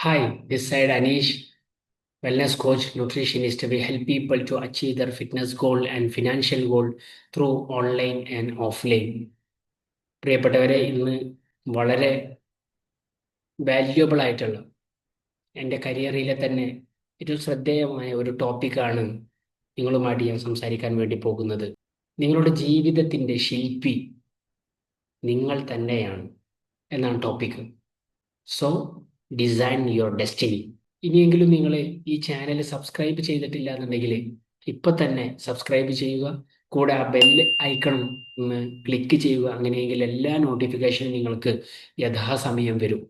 Hi, this side Anish, wellness coach, nutritionist. We help people to achieve their fitness goal and financial goal through online and offline. പ്രിയപ്പെട്ടവരെ ഇന്ന് വളരെ valuable ആയിട്ടുള്ള എന്റെ കരിയറിലെ തന്നെ ഏറ്റവും ശ്രദ്ധേയമായ ഒരു ടോപ്പിക്കാണ് നിങ്ങളുമായിട്ട് ഞാൻ സംസാരിക്കാൻ വേണ്ടി പോകുന്നത് നിങ്ങളുടെ ജീവിതത്തിന്റെ ശില്പി നിങ്ങൾ തന്നെയാണ് എന്നാണ് topic so design your destiny ഇനിയെങ്കിലും നിങ്ങൾ ഈ ചാനൽ സബ്സ്ക്രൈബ് ചെയ്തിട്ടില്ല എന്നുണ്ടെങ്കിൽ ഇപ്പൊ തന്നെ സബ്സ്ക്രൈബ് ചെയ്യുക. കൂടെ ആ ബെല്ല് ഒന്ന് ക്ലിക്ക് ചെയ്യുക. അങ്ങനെയെങ്കിൽ എല്ലാ നോട്ടിഫിക്കേഷനും നിങ്ങൾക്ക് യഥാസമയം വരും.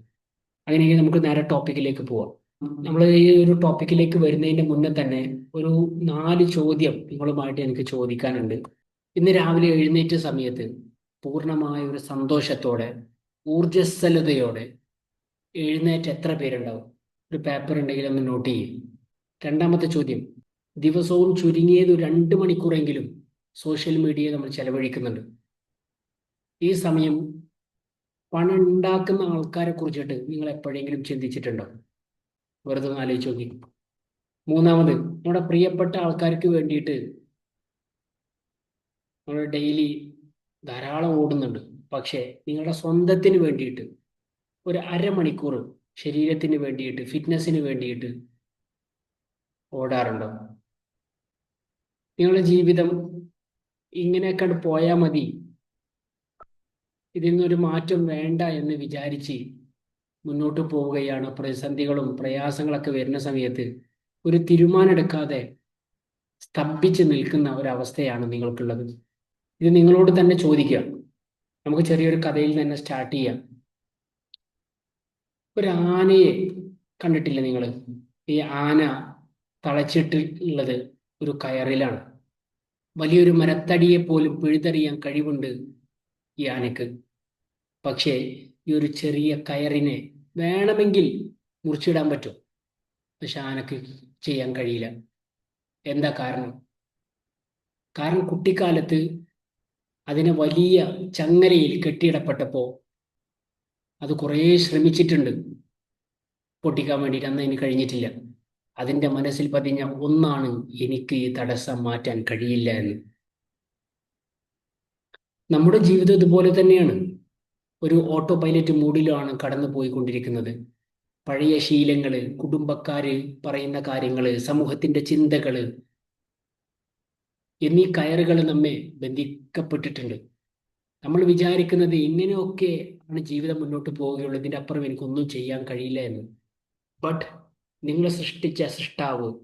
അങ്ങനെയെങ്കിൽ നമുക്ക് നേരെ ടോപ്പിക്കിലേക്ക് പോവാം. നമ്മൾ ഈ ഒരു ടോപ്പിക്കിലേക്ക് വരുന്നതിന്റെ മുന്നേ തന്നെ ഒരു നാല് ചോദ്യം നിങ്ങളുമായിട്ട് എനിക്ക് ചോദിക്കാനുണ്ട്. ഇന്ന് രാവിലെ എഴുന്നേറ്റ സമയത്ത് പൂർണമായ ഒരു സന്തോഷത്തോടെ ഊർജസ്വലതയോടെ എഴുന്നേറ്റ് എത്ര പേരുണ്ടാവും? ഒരു പേപ്പർ ഉണ്ടെങ്കിൽ ഒന്ന് നോട്ട് ചെയ്യും. രണ്ടാമത്തെ ചോദ്യം. ദിവസവും ചുരുങ്ങിയത് രണ്ട് മണിക്കൂറെങ്കിലും സോഷ്യൽ മീഡിയയെ നമ്മൾ ചെലവഴിക്കുന്നുണ്ട്. ഈ സമയം പണം ഉണ്ടാക്കുന്ന ആൾക്കാരെ കുറിച്ചിട്ട് നിങ്ങൾ എപ്പോഴെങ്കിലും ചിന്തിച്ചിട്ടുണ്ടോ? വെറുതെ ഒന്ന് ആലോചിച്ച് നോക്കി. മൂന്നാമത് നമ്മുടെ പ്രിയപ്പെട്ട ആൾക്കാർക്ക് വേണ്ടിയിട്ട് നമ്മൾ ഡെയിലി ധാരാളം ഓടുന്നുണ്ട്. പക്ഷേ നിങ്ങളുടെ സ്വന്തത്തിന് വേണ്ടിയിട്ട് ഒരു അരമണിക്കൂർ ശരീരത്തിന് വേണ്ടിയിട്ട് ഫിറ്റ്നസ്സിന് വേണ്ടിയിട്ട് ഓടാറുണ്ടോ? നിങ്ങളുടെ ജീവിതം ഇങ്ങനെയൊക്കെ പോയാൽ മതി. ഇതിൽ നിന്നൊരു മാറ്റം വേണ്ട എന്ന് വിചാരിച്ച് മുന്നോട്ട് പോവുകയാണ്. പ്രതിസന്ധികളും പ്രയാസങ്ങളൊക്കെ വരുന്ന സമയത്ത് ഒരു തീരുമാനമെടുക്കാതെ സ്തംഭിച്ച് നിൽക്കുന്ന ഒരവസ്ഥയാണ് നിങ്ങൾക്കുള്ളത്. ഇത് നിങ്ങളോട് തന്നെ ചോദിക്കുക. നമുക്ക് ചെറിയൊരു കഥയിൽ തന്നെ സ്റ്റാർട്ട് ചെയ്യാം. ഒരു ആനയെ കണ്ടിട്ടില്ല നിങ്ങൾ ഈ ആന തളച്ചിട്ടുള്ളത് ഒരു കയറിലാണ്. വലിയൊരു മരത്തടിയെ പോലും പിഴുതെറിയാൻ കഴിവുണ്ട് ഈ ആനക്ക് പക്ഷേ ഈ ഒരു ചെറിയ കയറിനെ വേണമെങ്കിൽ മുറിച്ചിടാൻ പറ്റും. പക്ഷെ ആനക്ക് ചെയ്യാൻ കഴിയില്ല. എന്താ കാരണം? കാരണം കുട്ടിക്കാലത്ത് അതിനെ വലിയ ചങ്ങലയിൽ കെട്ടിയിടപ്പെട്ടപ്പോൾ അത് കുറേ ശ്രമിച്ചിട്ടുണ്ട്. പൊട്ടിക്കാൻ വേണ്ടിയിട്ട് അന്ന് അതിന് കഴിഞ്ഞിട്ടില്ല. അതിന്റെ മനസ്സിൽ പതിഞ്ഞ ഒന്നാണ് എനിക്ക് ഈ തടസ്സം മാറ്റാൻ കഴിയില്ല എന്ന്. നമ്മുടെ ജീവിതം ഇതുപോലെ തന്നെയാണ്. ഒരു ഓട്ടോ പൈലറ്റ് മൂഡിലാണ് കടന്നു പോയിക്കൊണ്ടിരിക്കുന്നത്. പഴയ ശീലങ്ങൾ കുടുംബക്കാര് പറയുന്ന കാര്യങ്ങൾ സമൂഹത്തിന്റെ ചിന്തകൾ എന്നീ കയറുകൾ നമ്മെ ബന്ധിക്കപ്പെട്ടിട്ടുണ്ട്. നമ്മൾ വിചാരിക്കുന്നത് ഇങ്ങനെയൊക്കെ ആണ് ജീവിതം മുന്നോട്ട് പോവുകയുള്ളൂ. ഇതിന്റെ അപ്പുറം എനിക്കൊന്നും ചെയ്യാൻ കഴിയില്ല എന്ന്. ബട്ട് നിങ്ങൾ സൃഷ്ടിച്ച സൃഷ്ടാവ്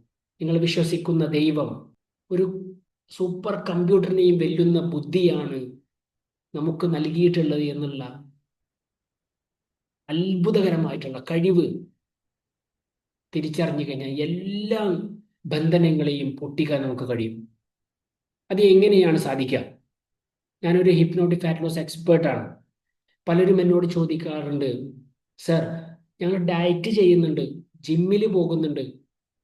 നിങ്ങൾ വിശ്വസിക്കുന്ന ദൈവം ഒരു സൂപ്പർ കമ്പ്യൂട്ടറിനെയും വെല്ലുന്ന ബുദ്ധിയാണ് നമുക്ക് നൽകിയിട്ടുള്ളത് എന്നുള്ള അത്ഭുതകരമായിട്ടുള്ള കഴിവ് തിരിച്ചറിഞ്ഞു കഴിഞ്ഞാൽ എല്ലാ ബന്ധനങ്ങളെയും പൊട്ടിക്കാൻ നമുക്ക് കഴിയും. അത് എങ്ങനെയാണ് സാധിക്കുക? ഞാനൊരു ഹിപ്നോട്ടിക് ഫാറ്റ് ലോസ് എക്സ്പേർട്ടാണ് പലരും എന്നോട് ചോദിക്കാറുണ്ട് സർ ഞങ്ങൾ ഡയറ്റ് ചെയ്യുന്നുണ്ട് ജിമ്മിൽ പോകുന്നുണ്ട്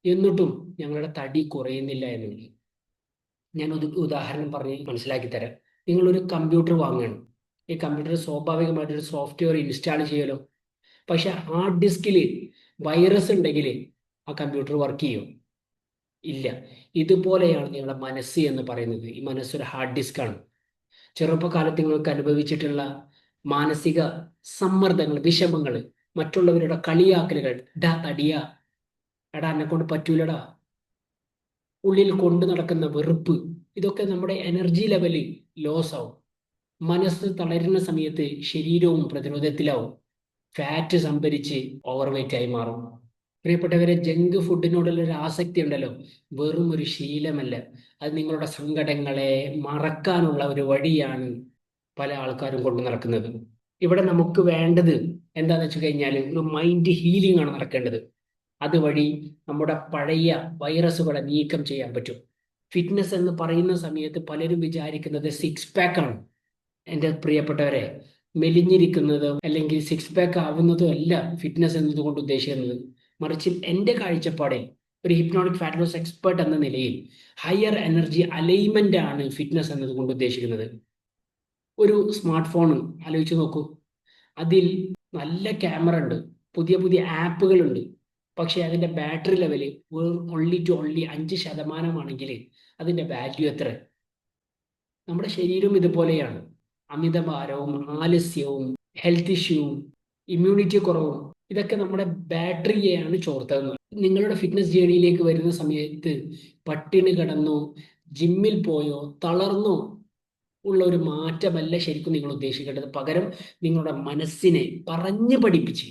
എന്നിട്ടും ഞങ്ങളുടെ തടി കുറയുന്നില്ല എന്നുള്ളത് ഞാൻ ഒരു ഉദാഹരണം പറഞ്ഞ് മനസ്സിലാക്കി തരാം. നിങ്ങളൊരു കമ്പ്യൂട്ടർ വാങ്ങണം ഈ കമ്പ്യൂട്ടർ സ്വാഭാവികമായിട്ടൊരു സോഫ്റ്റ്വെയർ ഇൻസ്റ്റാൾ ചെയ്യലോ പക്ഷെ ഹാർഡ് ഡിസ്കിൽ വൈറസ് ഉണ്ടെങ്കിൽ ആ കമ്പ്യൂട്ടർ വർക്ക് ചെയ്യും. ഇല്ല. ഇതുപോലെയാണ് നിങ്ങളുടെ മനസ്സ് എന്ന് പറയുന്നത്. ഈ മനസ്സൊരു ഹാർഡ് ഡിസ്ക് ആണ്. ചെറുപ്പകാലത്ത് നിങ്ങൾക്ക് അനുഭവിച്ചിട്ടുള്ള മാനസിക സമ്മർദ്ദങ്ങൾ വിഷമങ്ങൾ മറ്റുള്ളവരുടെ കളിയാക്കലുകൾ. ഡാ തടിയ. എടാ എന്നെ കൊണ്ട് പറ്റൂലടാ. ഉള്ളിൽ കൊണ്ടു നടക്കുന്ന വെറുപ്പ് ഇതൊക്കെ നമ്മുടെ എനർജി ലെവൽ ലോസ് ആവും. മനസ്സ് തളരുന്ന സമയത്ത് ശരീരവും പ്രതിരോധത്തിലാവും. ഫാറ്റ് സംഭരിച്ച് ഓവർവെയ്റ്റ് ആയി മാറും. പ്രിയപ്പെട്ടവരെ ജങ്ക് ഫുഡിനോടുള്ള ഒരു ആസക്തി ഉണ്ടല്ലോ. വെറും ഒരു ശീലമല്ല. അത് നിങ്ങളുടെ സങ്കടങ്ങളെ മറക്കാനുള്ള ഒരു വഴിയാണ് പല ആൾക്കാരും കൊണ്ടു നടക്കുന്നത്. ഇവിടെ നമുക്ക് വേണ്ടത് എന്താണെന്ന് വെച്ച് കഴിഞ്ഞാൽ ഒരു മൈൻഡ് ഹീലിംഗ് ആണ് നടക്കേണ്ടത്. അതുവഴി നമ്മുടെ പഴയ വൈറസുകളെ നീക്കം ചെയ്യാൻ പറ്റും. ഫിറ്റ്നസ് എന്ന് പറയുന്ന സമയത്ത് പലരും വിചാരിക്കുന്നത് സിക്സ് പാക്ക് ആണ്. എന്റെ പ്രിയപ്പെട്ടവരെ മെലിഞ്ഞിരിക്കുന്നത് അല്ലെങ്കിൽ സിക്സ് പാക്ക് ആവുന്നതും അല്ല ഫിറ്റ്നസ് എന്നതുകൊണ്ട് ഉദ്ദേശിക്കുന്നത്. മറിച്ച് എന്റെ കാഴ്ചപ്പാടിൽ ഒരു ഹിപ്നോട്ടിക് ഫാറ്റ് ലോസ് എക്സ്പേർട്ട് എന്ന നിലയിൽ ഹയർ എനർജി അലൈൻമെന്റ് ആണ് ഫിറ്റ്നസ് എന്നതുകൊണ്ട് ഉദ്ദേശിക്കുന്നത്. ഒരു സ്മാർട്ട് ഫോൺ ആലോചിച്ച് നോക്കൂ. അതിൽ നല്ല ക്യാമറ ഉണ്ട്. പുതിയ പുതിയ ആപ്പുകളുണ്ട് പക്ഷേ അതിന്റെ battery level only two only അഞ്ച് ശതമാനമാണെങ്കിൽ അതിന്റെ വാല്യൂ എത്ര? നമ്മുടെ ശരീരം ഇതുപോലെയാണ്. അമിതഭാരവും ആലസ്യവും ഹെൽത്ത് ഇഷ്യൂവും ഇമ്മ്യൂണിറ്റി കുറവും ഇതൊക്കെ നമ്മുടെ ബാറ്ററിയെയാണ് ചോർത്തുന്നത് നിങ്ങളുടെ ഫിറ്റ്നസ് ജേണിയിലേക്ക് വരുന്ന സമയത്ത് പട്ടിണി കിടന്നോ ജിമ്മിൽ പോയോ തളർന്നോ ഉള്ള ഒരു മാറ്റമല്ല ശരിക്കും നിങ്ങൾ ഉദ്ദേശിക്കേണ്ടത്. പകരം നിങ്ങളുടെ മനസ്സിനെ പറഞ്ഞു പഠിപ്പിച്ച്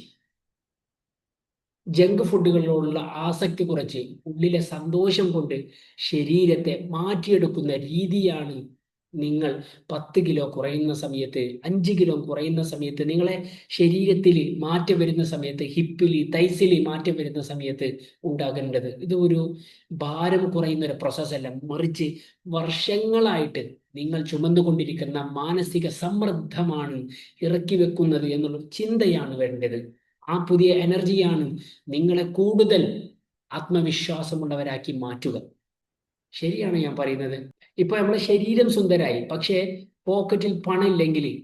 ജങ്ക് ഫുഡുകളിലുള്ള ആസക്തി കുറച്ച് ഉള്ളിലെ സന്തോഷം കൊണ്ട് ശരീരത്തെ മാറ്റിയെടുക്കുന്ന രീതിയാണ് നിങ്ങൾ പത്ത് കിലോ കുറയുന്ന സമയത്ത് അഞ്ച് കിലോ കുറയുന്ന സമയത്ത് നിങ്ങളെ ശരീരത്തിൽ മാറ്റം വരുന്ന സമയത്ത് ഹിപ്പിൽ തൈസിൽ മാറ്റം വരുന്ന സമയത്ത് ഉണ്ടാകേണ്ടത്. ഇത് ഒരു ഭാരം കുറയുന്ന ഒരു പ്രോസസ്സല്ല മറിച്ച് വർഷങ്ങളായിട്ട് നിങ്ങൾ ചുമന്നുകൊണ്ടിരിക്കുന്ന മാനസിക സമ്മർദ്ദമാണ് ഇറക്കി വെക്കുന്നത് എന്നുള്ള ചിന്തയാണ് വേണ്ടത്. ആ പുതിയ എനർജിയാണ് നിങ്ങളെ കൂടുതൽ ആത്മവിശ്വാസമുള്ളവരാക്കി മാറ്റുക. ശരിയാണ് ഞാൻ പറയുന്നത്. ഇപ്പൊ നമ്മുടെ ശരീരം സുന്ദരായി. പക്ഷേ പോക്കറ്റിൽ പണം ഇല്ലെങ്കിൽ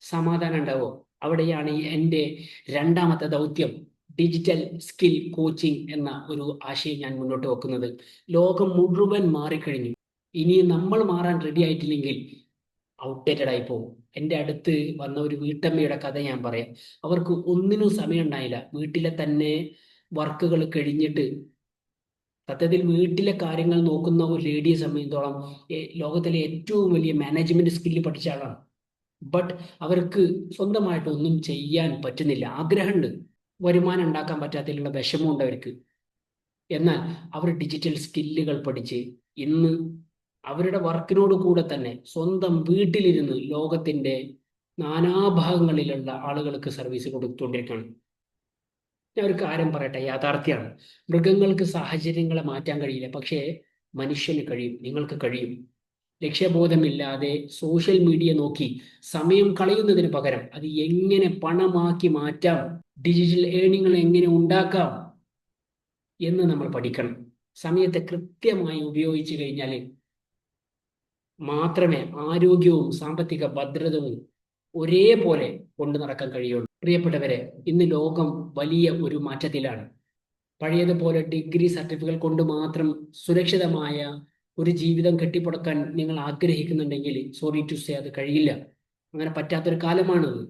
സമാധാനം ഉണ്ടാവോ? അവിടെയാണ് എന്റെ രണ്ടാമത്തെ ദൗത്യം ഡിജിറ്റൽ സ്കിൽ കോച്ചിങ് എന്ന ഒരു ആശയം ഞാൻ മുന്നോട്ട് വെക്കുന്നത്. ലോകം മുഴുവൻ മാറിക്കഴിഞ്ഞു. ഇനി നമ്മൾ മാറാൻ റെഡി ആയിട്ടില്ലെങ്കിൽ ഔട്ട്ഡേറ്റഡ് ആയി പോകും. എന്റെ അടുത്ത് വന്ന ഒരു വീട്ടമ്മയുടെ കഥ ഞാൻ പറയാം. അവർക്ക് ഒന്നിനും സമയം ഉണ്ടായില്ല. വീട്ടിലെ തന്നെ വർക്കുകൾ കഴിഞ്ഞിട്ട് സത്യത്തിൽ വീട്ടിലെ കാര്യങ്ങൾ നോക്കുന്ന ഒരു ലേഡിയെ സംബന്ധിച്ചോളം ലോകത്തിലെ ഏറ്റവും വലിയ മാനേജ്മെന്റ് സ്കില്ല് പഠിച്ച ആളാണ്. ബട്ട് അവർക്ക് സ്വന്തമായിട്ട് ഒന്നും ചെയ്യാൻ പറ്റുന്നില്ല. ആഗ്രഹമുണ്ട്. വരുമാനം ഉണ്ടാക്കാൻ പറ്റാത്തതിലുള്ള വിഷമമുണ്ട് അവർക്ക്. എന്നാൽ അവർ ഡിജിറ്റൽ സ്കില്ലുകൾ പഠിച്ച് ഇന്ന് അവരുടെ വർക്കിനോട് കൂടെ തന്നെ സ്വന്തം വീട്ടിലിരുന്ന് ലോകത്തിന്റെ നാനാഭാഗങ്ങളിലുള്ള ആളുകൾക്ക് സർവീസ് കൊടുത്തുകൊണ്ടിരിക്കുകയാണ്. ഞാൻ ഒരു കാര്യം പറയട്ടെ യാഥാർത്ഥ്യമാണ്. മൃഗങ്ങൾക്ക് സാഹചര്യങ്ങളെ മാറ്റാൻ കഴിയില്ല പക്ഷേ മനുഷ്യന് കഴിയും നിങ്ങൾക്ക് കഴിയും. ലക്ഷ്യബോധമില്ലാതെ സോഷ്യൽ മീഡിയ നോക്കി സമയം കളയുന്നതിന് പകരം അത് എങ്ങനെ പണമാക്കി മാറ്റാം ഡിജിറ്റൽ ഏണിങ്ങൾ എങ്ങനെ ഉണ്ടാക്കാം എന്ന് നമ്മൾ പഠിക്കണം. സമയത്തെ കൃത്യമായി ഉപയോഗിച്ചു കഴിഞ്ഞാൽ മാത്രമേ ആരോഗ്യവും സാമ്പത്തിക ഭദ്രതയും ഒരേപോലെ കൊണ്ടു നടക്കാൻ കഴിയുള്ളൂ. പ്രിയപ്പെട്ടവരെ ഇന്ന് ലോകം വലിയ ഒരു മാറ്റത്തിലാണ്. പഴയതുപോലെ ഡിഗ്രി സർട്ടിഫിക്കറ്റ് കൊണ്ട് മാത്രം സുരക്ഷിതമായ ഒരു ജീവിതം കെട്ടിപ്പടക്കാൻ നിങ്ങൾ ആഗ്രഹിക്കുന്നുണ്ടെങ്കിൽ സോറി ടു സേ അത് കഴിയില്ല. അങ്ങനെ പറ്റാത്തൊരു കാലമാണത്.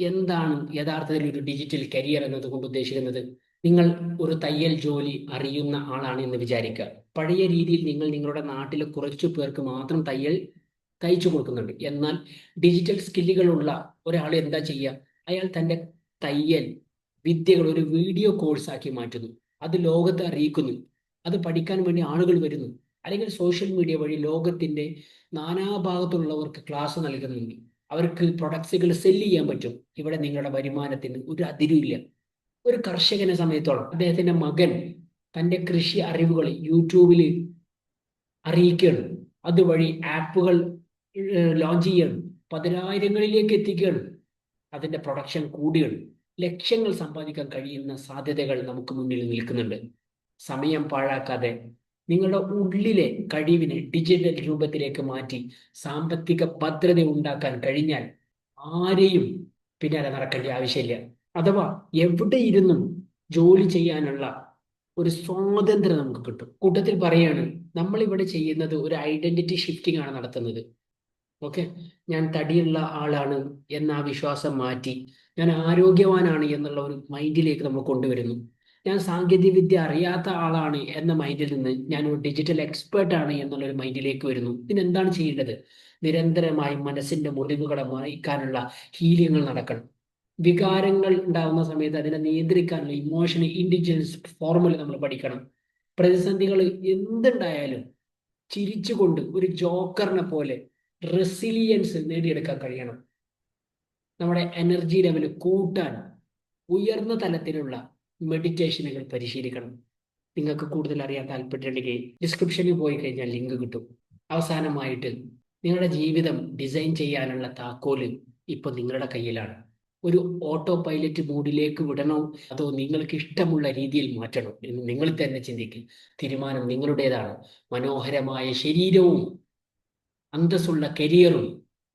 എന്താണ് യഥാർത്ഥത്തിൽ ഒരു ഡിജിറ്റൽ കരിയർ എന്നതുകൊണ്ട് ഉദ്ദേശിക്കുന്നത്? നിങ്ങൾ ഒരു തയ്യൽ ജോലി അറിയുന്ന ആളാണ് എന്ന് വിചാരിക്കുക. പഴയ രീതിയിൽ നിങ്ങൾ നിങ്ങളുടെ നാട്ടിലെ കുറച്ചു പേർക്ക് മാത്രം തയ്യൽ തയ്ച്ചു കൊടുക്കുന്നുണ്ട്. എന്നാൽ ഡിജിറ്റൽ സ്കില്ലുകളുള്ള ഒരാൾ എന്താ ചെയ്യുക? അയാൾ തന്റെ തയ്യൽ വിദ്യകൾ ഒരു വീഡിയോ കോഴ്സാക്കി മാറ്റുന്നു. അത് ലോകത്തെ അറിയിക്കുന്നു. അത് പഠിക്കാൻ വേണ്ടി ആളുകൾ വരുന്നു. അല്ലെങ്കിൽ സോഷ്യൽ മീഡിയ വഴി ലോകത്തിന്റെ നാനാഭാഗത്തുള്ളവർക്ക് ക്ലാസ് നൽകുന്നുണ്ട്. അവർക്ക് പ്രൊഡക്ട്സുകൾ സെല്ല് ചെയ്യാൻ പറ്റും. ഇവിടെ നിങ്ങളുടെ വരുമാനത്തിന് ഒരു അതിരില്ല ഒരു കർഷകനെ സമയത്തോളം അദ്ദേഹത്തിന്റെ മകൻ തന്റെ കൃഷി അറിവുകൾ യൂട്യൂബിൽ അറിയിക്കുകയാണ്. അതുവഴി ആപ്പുകൾ ലോഞ്ച് ചെയ്യണം. പതിനായിരങ്ങളിലേക്ക് എത്തിക്കുകയാണ് അതിന്റെ പ്രൊഡക്ഷൻ കൂടുകയാണ് ലക്ഷ്യങ്ങൾ സമ്പാദിക്കാൻ കഴിയുന്ന സാധ്യതകൾ നമുക്ക് മുന്നിൽ നിൽക്കുന്നുണ്ട്. സമയം പാഴാക്കാതെ നിങ്ങളുടെ ഉള്ളിലെ കഴിവിനെ ഡിജിറ്റൽ രൂപത്തിലേക്ക് മാറ്റി സാമ്പത്തിക ഭദ്രത ഉണ്ടാക്കാൻ കഴിഞ്ഞാൽ ആരെയും പിന്നാലെ നടക്കേണ്ട ആവശ്യമില്ല. അഥവാ എവിടെ ഇരുന്നും ജോലി ചെയ്യാനുള്ള ഒരു സ്വാതന്ത്ര്യം നമുക്ക് കിട്ടും. കൂട്ടത്തിൽ പറയാണ് നമ്മളിവിടെ ചെയ്യുന്നത് ഒരു ഐഡന്റിറ്റി ഷിഫ്റ്റിംഗ് ആണ് നടത്തുന്നത്. ഓക്കെ? ഞാൻ തടിയുള്ള ആളാണ് എന്ന ആ വിശ്വാസം മാറ്റി ഞാൻ ആരോഗ്യവാനാണ് എന്നുള്ള ഒരു മൈൻഡിലേക്ക് നമ്മൾ കൊണ്ടുവരുന്നു. ഞാൻ സാങ്കേതിക വിദ്യ അറിയാത്ത ആളാണ് എന്ന മൈൻഡിൽ നിന്ന് ഞാൻ ഒരു ഡിജിറ്റൽ എക്സ്പേർട്ട് ആണ് എന്നുള്ള ഒരു മൈൻഡിലേക്ക് വരുന്നു. ഇതിനെന്താണ് ചെയ്യേണ്ടത്? നിരന്തരമായി മനസ്സിന്റെ മുറിവുകളെ മായ്ക്കാനുള്ള ഹീലിയങ്ങൾ നടക്കണം. വികാരങ്ങൾ ഉണ്ടാകുന്ന സമയത്ത് അതിനെ നിയന്ത്രിക്കാനുള്ള ഇമോഷണൽ ഇന്റലിജൻസ് ഫോർമുല നമ്മൾ പഠിക്കണം. പ്രതിസന്ധികൾ എന്തുണ്ടായാലും ചിരിച്ചുകൊണ്ട് ഒരു ജോക്കറിനെ പോലെ റെസിലിയൻസ് നേടിയെടുക്കാൻ കഴിയണം. നമ്മുടെ എനർജി ലെവൽ കൂട്ടാൻ ഉയർന്ന തലത്തിലുള്ള മെഡിറ്റേഷനുകൾ പരിശീലിക്കണം. നിങ്ങൾക്ക് കൂടുതൽ അറിയാൻ താല്പര്യമുണ്ടെങ്കിൽ ഡിസ്ക്രിപ്ഷനിൽ പോയി കഴിഞ്ഞാൽ ലിങ്ക് കിട്ടും. അവസാനമായിട്ട് നിങ്ങളുടെ ജീവിതം ഡിസൈൻ ചെയ്യാനുള്ള താക്കോൽ ഇപ്പൊ നിങ്ങളുടെ കയ്യിലാണ്. ഒരു ഓട്ടോ പൈലറ്റ് മൂഡിലേക്ക് വിടണോ? അതോ നിങ്ങൾക്ക് ഇഷ്ടമുള്ള രീതിയിൽ മാറ്റണോ? എന്ന് നിങ്ങൾ തന്നെ ചിന്തിക്കും. തീരുമാനം നിങ്ങളുടേതാണ്. മനോഹരമായ ശരീരവും അന്തസ്സുള്ള കരിയറും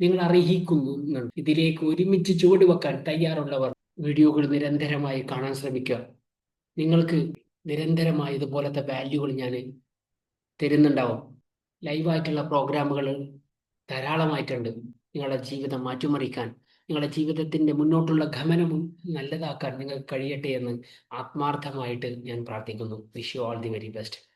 നിങ്ങൾ അർഹിക്കുന്നു ഇതിലേക്ക് ഒരുമിച്ച് ചുവടുവെക്കാൻ തയ്യാറുള്ളവർ വീഡിയോകൾ നിരന്തരമായി കാണാൻ ശ്രമിക്കുക. നിങ്ങൾക്ക് നിരന്തരമായി ഇതുപോലത്തെ വാല്യൂകൾ ഞാൻ തരുന്നുണ്ടാവും. ലൈവായിട്ടുള്ള പ്രോഗ്രാമുകൾ ധാരാളമായിട്ടുണ്ട്. നിങ്ങളുടെ ജീവിതം മാറ്റിമറിക്കാൻ നിങ്ങളുടെ ജീവിതത്തിന്റെ മുന്നോട്ടുള്ള ഗമനം നല്ലതാക്കാൻ നിങ്ങൾക്ക് കഴിയട്ടെ എന്ന് ആത്മാർത്ഥമായിട്ട് ഞാൻ പ്രാർത്ഥിക്കുന്നു. Wish you all the very best